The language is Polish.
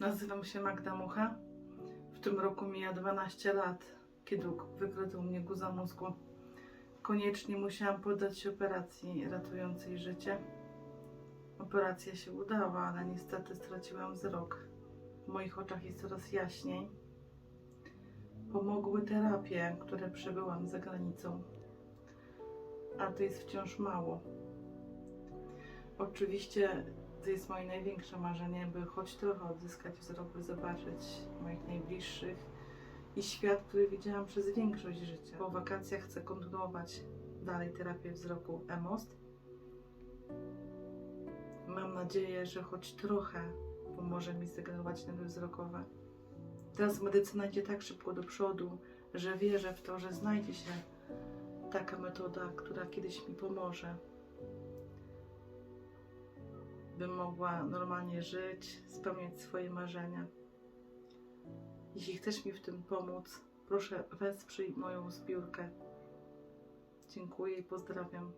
Nazywam się Magda Mucha. W tym roku mija 12 lat, kiedy wykryto mnie guza mózgu. Koniecznie musiałam poddać się operacji ratującej życie. Operacja się udała, ale niestety straciłam wzrok. W moich oczach jest coraz jaśniej. Pomogły terapie, które przebyłam za granicą, a to jest wciąż mało. Oczywiście to jest moje największe marzenie, by choć trochę odzyskać wzrok, by zobaczyć moich najbliższych i świat, który widziałam przez większość życia. Po wakacjach chcę kontynuować dalej terapię wzroku EMOST. Mam nadzieję, że choć trochę pomoże mi zregenerować nerwy wzrokowe. Teraz medycyna idzie tak szybko do przodu, że wierzę w to, że znajdzie się taka metoda, która kiedyś mi pomoże bym mogła normalnie żyć, spełniać swoje marzenia. Jeśli chcesz mi w tym pomóc, proszę wesprzyj moją zbiórkę. Dziękuję i pozdrawiam.